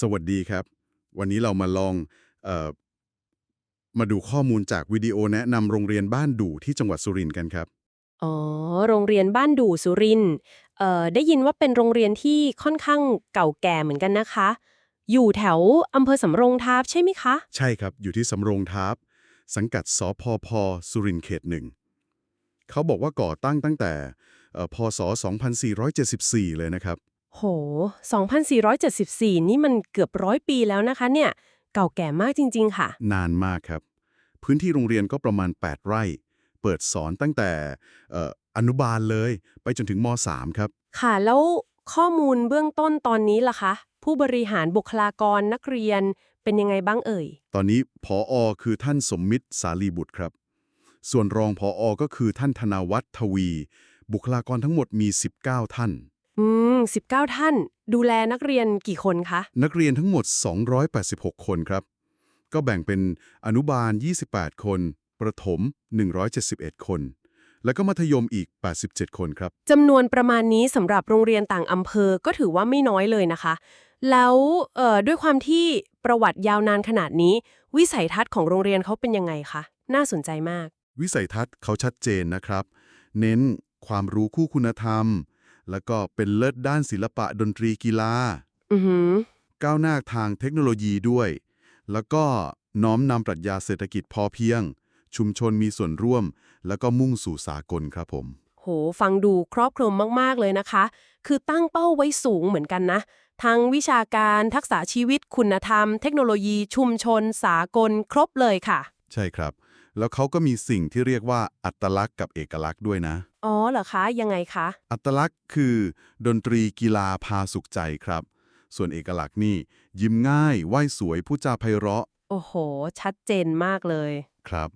สวัสดีครับ วันนี้เรามาลองเออมาดูข้อมูลจากวิดีโอแนะนำโรงเรียนบ้านดู่ที่จังหวัดสุรินทร์กันครับ อ๋อ โรงเรียนบ้านดู่สุรินทร์เอ่อได้ยินว่าเป็นโรงเรียนที่ค่อนข้างเก่าแก่เหมือนกันนะคะ อยู่แถวอำเภอสำโรงทาบใช่ไหมคะ ใช่ครับ อยู่ที่สำโรงทาบ สังกัดสพพสุรินทร์เขตหนึ่งเขาบอกว่าก่อตั้งตั้งแต่เอ่อพศ 2474 เลยนะครับ โห 2474 นี่มันเกือบร้อยปีแล้วนะคะเนี่ย เก่าแก่มากจริง ๆ ค่ะ นานมากครับ พื้นที่โรงเรียนก็ประมาณ 8 ไร่ เปิดสอนตั้งแต่เอ่ออนุบาลเลย ไปจนถึงม .3 ครับ ค่ะ แล้วข้อมูลเบื้องต้นตอนนี้ล่ะคะ ผู้บริหารบุคลากรนักเรียนเป็นยังไงบ้างเอ่ย ตอนนี้ผออคือท่านสมมิตรสาลีบุตรครับ ส่วนรองผออก็คือท่านธนาวัฒน์ทวี บุคลากรทั้งหมดมี 19 ท่าน อืม 19 ท่าน ดูแลนักเรียนกี่คนคะ นักเรียนทั้งหมด 286 คนครับ ก็แบ่งเป็นอนุบาล 28 คน ประถม 171 คน แล้วก็มัธยมอีก 87 คนครับ จำนวนประมาณนี้สำหรับโรงเรียนต่างอำเภอก็ถือว่าไม่น้อยเลยนะคะ แล้วเอ่อด้วยความที่ประวัติยาวนานขนาดนี้ วิสัยทัศน์ของโรงเรียนเขาเป็นยังไงคะ น่าสนใจมาก วิสัยทัศน์เขาชัดเจนนะครับ เน้นความรู้คู่คุณธรรม แล้วก็เป็นเลิศด้านศิลปะดนตรีกีฬาอือหือก้าวหน้าทางเทคโนโลยีด้วย แล้วก็น้อมนำปรัชญาเศรษฐกิจพอเพียง ชุมชนมีส่วนร่วม แล้วก็มุ่งสู่สากลครับผม โห ฟังดูครอบคลุมมาก ๆ เลยนะคะ คือตั้งเป้าไว้สูงเหมือนกันนะทั้งวิชาการทักษะชีวิตคุณธรรม เทคโนโลยีชุมชน สากล ครบเลยค่ะ ใช่ครับ แล้วเขาก็มีสิ่งที่เรียกว่าอัตลักษณ์กับเอกลักษณ์ด้วยนะ อ๋อเหรอคะ ยังไงคะ อัตลักษณ์คือ ดนตรีกีฬาพาสุขใจครับ ส่วนเอกลักษณ์นี่ ยิ้มง่ายไหว้สวยผู้จาไพเราะ โอ้โห ชัดเจนมากเลยครับ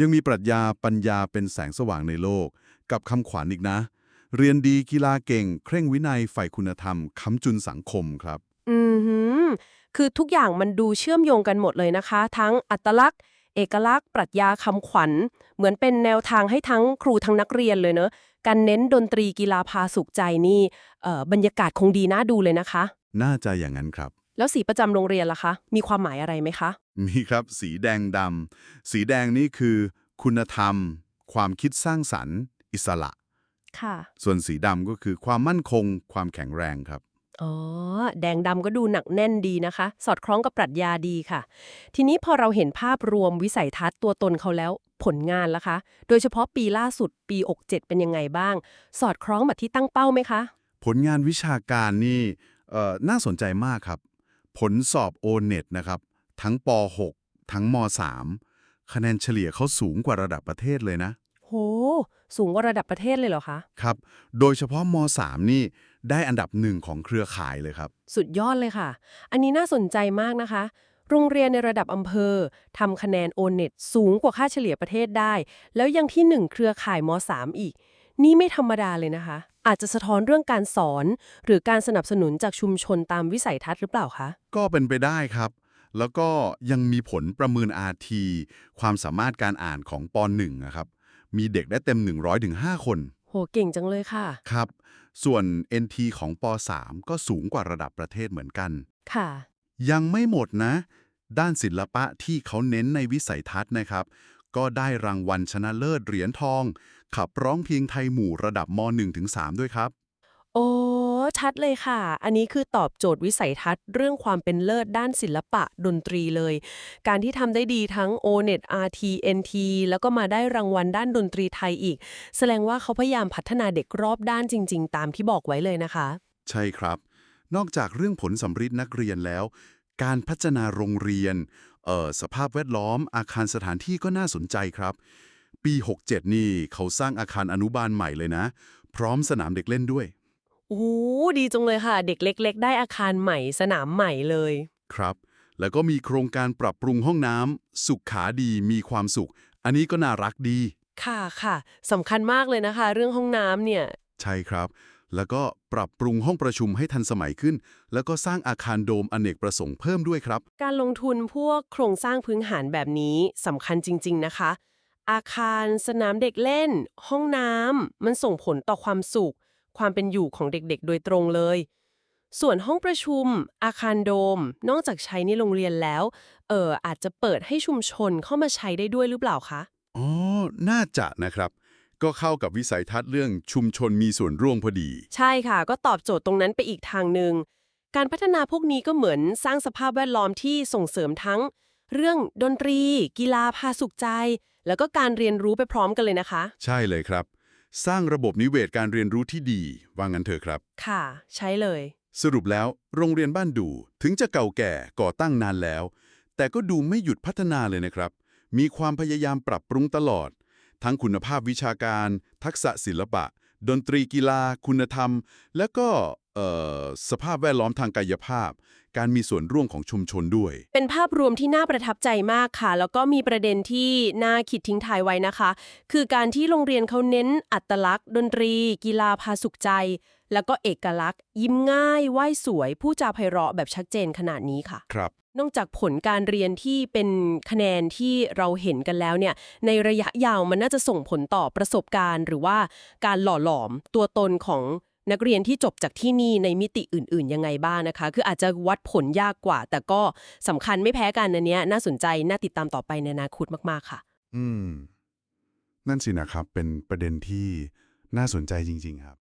ยังมีปรัชญาปัญญาเป็นแสงสว่างในโลก กับคำขวัญอีกนะ เรียนดีกีฬาเก่ง เคร่งวินัยฝ่ายคุณธรรมค้ำจุนสังคมครับ อือหือ คือทุกอย่างมันดูเชื่อมโยงกันหมดเลยนะคะ ทั้งอัตลักษณ์ เอกลักษณ์ ปรัชญาคำขวัญ เหมือนเป็นแนวทางให้ทั้งครูทั้งนักเรียนเลยเนอะการเน้นดนตรีกีฬาพาสุขใจนี่เอ่อบรรยากาศคงดีน่าดูเลยนะคะ น่าจะอย่างนั้นครับ แล้วสีประจำโรงเรียนล่ะคะ มีความหมายอะไรไหมคะ มีครับสีแดงดำสีแดงนี่คือ คุณธรรม ความคิดสร้างสรรค์ อิสระ ค่ะ ส่วนสีดำก็คือความมั่นคง ความแข็งแรงครับ อ๋อ แดงดำก็ดูหนักแน่นดีนะคะ สอดคล้องกับปรัชญาดีค่ะ ทีนี้พอเราเห็นภาพรวมวิสัยทัศน์ตัวตนเขาแล้วผลงานล่ะคะ โดยเฉพาะปีล่าสุดปี 67 เป็นยังไงบ้าง สอดคล้องแบบที่ตั้งเป้าไหมคะ ผลงานวิชาการนี่เอ่อน่าสนใจมากครับ ผลสอบ o n e t นะครับ ทั้งป .6 ทั้งม .3 คะแนนเฉลี่ยเขาสูงกว่าระดับประเทศเลยนะ โห สูงกว่าระดับประเทศเลยเหรอคะ ครับ โดยเฉพาะม .3 นี่ ได้อันดับหนึ่งของเครือข่ายเลยครับ สุดยอดเลยค่ะ อันนี้น่าสนใจมากนะคะ โรงเรียนในระดับอำเภอทำคะแนนโอเน็ตสูงกว่าค่าเฉลี่ยประเทศได้ แล้วยังที่หนึ่งเครือข่ายม .3 อีก นี่ไม่ธรรมดาเลยนะคะ อาจจะสะท้อนเรื่องการสอน หรือการสนับสนุนจากชุมชนตามวิสัยทัศน์หรือเปล่าคะ ก็เป็นไปได้ครับ แล้วก็ยังมีผลประเมิน RT ความสามารถการอ่านของป .1 นะครับ มีเด็กได้เต็ม 100-5ถึง5คน โหเก่งจังเลยค่ะ ครับ ส่วน NT ของป .3 ก็สูงกว่าระดับประเทศเหมือนกัน ค่ะ ยังไม่หมดนะ ด้านศิลปะที่เขาเน้นในวิสัยทัศน์นะครับ ก็ได้รางวัลชนะเลิศเหรียญทอง ขับร้องเพลงไทยหมู่ระดับม .1-3 ด้วยครับ โอ้ ชัดเลยค่ะ อันนี้คือตอบโจทย์วิสัยทัศน์ เรื่องความเป็นเลิศด้านศิลปะดนตรีเลย การที่ทำได้ดีทั้ง O-NET RT NT แล้วก็มาได้รางวัลด้านดนตรีไทยอีก แสดงว่าเขาพยายามพัฒนาเด็กรอบด้านจริง ๆ ตามที่บอกไว้เลยนะคะ ใช่ครับ นอกจากเรื่องผลสำริดนักเรียนแล้ว การพัฒนาโรงเรียนเอ่อสภาพแวดล้อม อาคารสถานที่ก็น่าสนใจครับ ปี 67 นี่เขาสร้างอาคารอนุบาลใหม่เลยนะ พร้อมสนามเด็กเล่นด้วย โอ้โหดีจังเลยค่ะ เด็กเล็ก ๆ ได้อาคารใหม่สนามใหม่เลย ครับ แล้วก็มีโครงการปรับปรุงห้องน้ำสุขขาดีมีความสุข อันนี้ก็น่ารักดี ค่ะค่ะสำคัญมากเลยนะคะ เรื่องห้องน้ำเนี่ย ใช่ครับ แล้วก็ปรับปรุงห้องประชุมให้ทันสมัยขึ้น แล้วก็สร้างอาคารโดมอเนกประสงค์เพิ่มด้วยครับ การลงทุนพวกโครงสร้างพื้นฐานแบบนี้สำคัญจริง ๆ นะคะ อาคารสนามเด็กเล่น ห้องน้ำมันส่งผลต่อความสุข ความเป็นอยู่ของเด็กๆ โดยตรงเลย ส่วนห้องประชุม อาคารโดม นอกจากใช้ในโรงเรียนแล้วเอออาจจะเปิดให้ชุมชนเข้ามาใช้ได้ด้วยหรือเปล่าคะอ๋อน่าจะนะครับ ก็เข้ากับวิสัยทัศน์เรื่องชุมชนมีส่วนร่วมพอดี ใช่ค่ะ ก็ตอบโจทย์ตรงนั้นไปอีกทางหนึ่งการพัฒนาพวกนี้ก็เหมือนสร้างสภาพแวดล้อมที่ส่งเสริมทั้ง เรื่องดนตรี กีฬาพาสุขใจ แล้วก็การเรียนรู้ไปพร้อมกันเลยนะคะ ใช่เลยครับ สร้างระบบนิเวศการเรียนรู้ที่ดี ว่างั้นเถอะครับ ค่ะ ใช้เลย สรุปแล้ว โรงเรียนบ้านดูถึงจะเก่าแก่ก่อตั้งนานแล้ว แต่ก็ดูไม่หยุดพัฒนาเลยนะครับ มีความพยายามปรับปรุงตลอด ทั้งคุณภาพวิชาการ ทักษะศิลปะ ดนตรีกีฬา คุณธรรม แล้วก็เอ่อ สภาพแวดล้อมทางกายภาพ การมีส่วนร่วมของชุมชนด้วย เป็นภาพรวมที่น่าประทับใจมากค่ะ แล้วก็มีประเด็นที่น่าคิดทิ้งท้ายไว้นะคะ คือการที่โรงเรียนเขาเน้นอัตลักษณ์ ดนตรี กีฬาพาสุขใจ แล้วก็เอกลักษณ์ ยิ้มง่ายไหว้สวยผู้จาไพเราะแบบชัดเจนขนาดนี้ค่ะ ครับนอกจากผลการเรียนที่เป็นคะแนนที่เราเห็นกันแล้วเนี่ย ในระยะยาวมันน่าจะส่งผลต่อประสบการณ์ หรือว่าการหล่อหลอมตัวตนของ นักเรียนที่จบจากที่นี่ในมิติอื่นๆ ยังไงบ้างนะคะ คืออาจจะวัดผลยากกว่า แต่ก็สำคัญไม่แพ้กันอันเนี้ยน่าสนใจ น่าติดตามต่อไปในอนาคตมากๆค่ะ อืม นั่นสินะครับ เป็นประเด็นที่น่าสนใจจริง ๆ ครับ